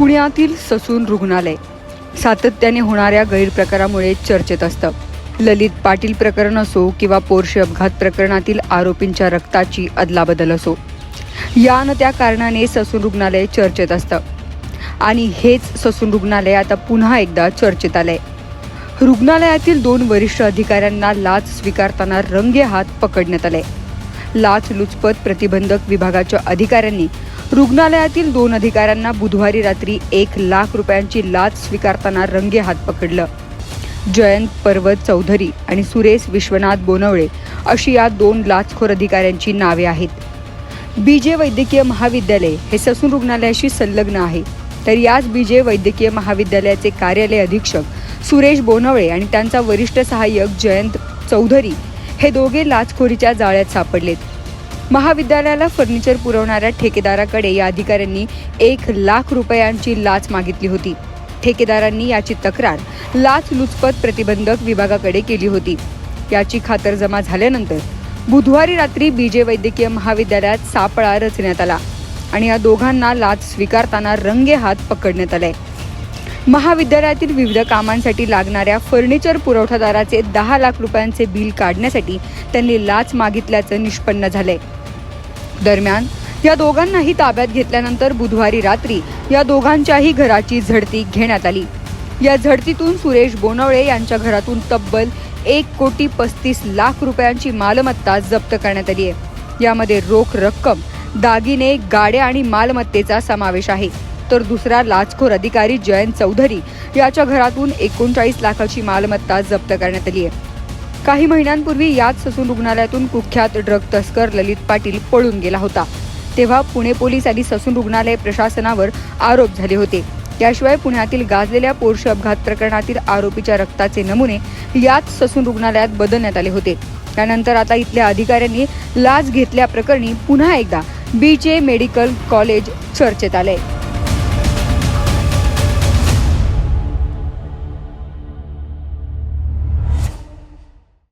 पुण्यातील ससून रुग्णालय. सातत्याने होणाऱ्या गैरप्रकारामुळे चर्चेत असतं. ललित पाटील प्रकरण असो किंवा पोर्शे अपघात प्रकरणातील आरोपींच्या रक्ताची अदलाबदल असो या न त्या कारणाने ससून रुग्णालय चर्चेत असतं. आणि हेच ससून रुग्णालय आता पुन्हा एकदा चर्चेत आलंय. रुग्णालयातील दोन वरिष्ठ अधिकाऱ्यांना लाच स्वीकारताना रंगे हात पकडण्यात आले लाचलुचपत प्रतिबंधक विभागाच्या अधिकाऱ्यांनी रुग्णालयातील दोन अधिकाऱ्यांना बुधवारी रात्री एक लाख रुपयांची लाच स्वीकारताना रंगे हात पकडलं. जयंत पर्वत चौधरी आणि सुरेश विश्वनाथ बोनवळे अशी या दोन लाचखोर अधिकाऱ्यांची नावे आहेत. बीजे वैद्यकीय महाविद्यालय हे ससून रुग्णालयाशी संलग्न आहे. तर याच बीजे वैद्यकीय महाविद्यालयाचे कार्यालय अधीक्षक सुरेश बोनवळे आणि त्यांचा वरिष्ठ सहाय्यक जयंत चौधरी हे दोघे लाचखोरीच्या जाळ्यात सापडलेत. महाविद्यालयाला फर्निचर पुरवणाऱ्या ठेकेदाराकडे या अधिकाऱ्यांनी एक लाख रुपयांची लाच मागितली होती. ठेकेदारांनी याची तक्रार लाचलुचपत प्रतिबंधक विभागाकडे केली होती. याची खातरजमा झाल्यानंतर बुधवारी रात्री बीजे वैद्यकीय महाविद्यालयात सापळा रचण्यात आला आणि या दोघांना लाच स्वीकारताना रंगे हात पकडण्यात आले महाविद्यालयातील विविध कामांसाठी लागणाऱ्या फर्निचर पुरवठादाराचे दहा लाख रुपयांचे बिल काढण्यासाठी त्यांनी लाच मागितल्याचं निष्पन्न झालंय. दरम्यान या दोघांनाही ताब्यात घेतल्यानंतर बुधवारी रात्री या दोघांच्याही घराची झडती घेण्यात आली. या झडतीतून सुरेश बोनवळे यांच्या घरातून तब्बल एक कोटी पस्तीस लाख रुपयांची मालमत्ता जप्त करण्यात आली आहे यामध्ये रोख रक्कम दागिने गाड्या आणि मालमत्तेचा समावेश आहे. तर दुसरा लाचखोर अधिकारी जयंत चौधरी याच्या घरातून एकोणचाळीस लाखाची मालमत्ता जप्त करण्यात आली आहे. काही महिन्यांपूर्वी याच ससून रुग्णालयातून कुख्यात ड्रग तस्कर ललित पाटील पळून गेला होता. तेव्हा पुणे पोलीस आणि ससून रुग्णालय प्रशासनावर आरोप झाले होते. याशिवाय पुण्यातील गाजलेल्या पोर्श अपघात प्रकरणातील आरोपीच्या रक्ताचे नमुने याच ससून रुग्णालयात बदलण्यात आले होते. त्यानंतर आता इथल्या अधिकाऱ्यांनी लाच घेतल्याप्रकरणी पुन्हा एकदा बीचे मेडिकल कॉलेज चर्चेत आले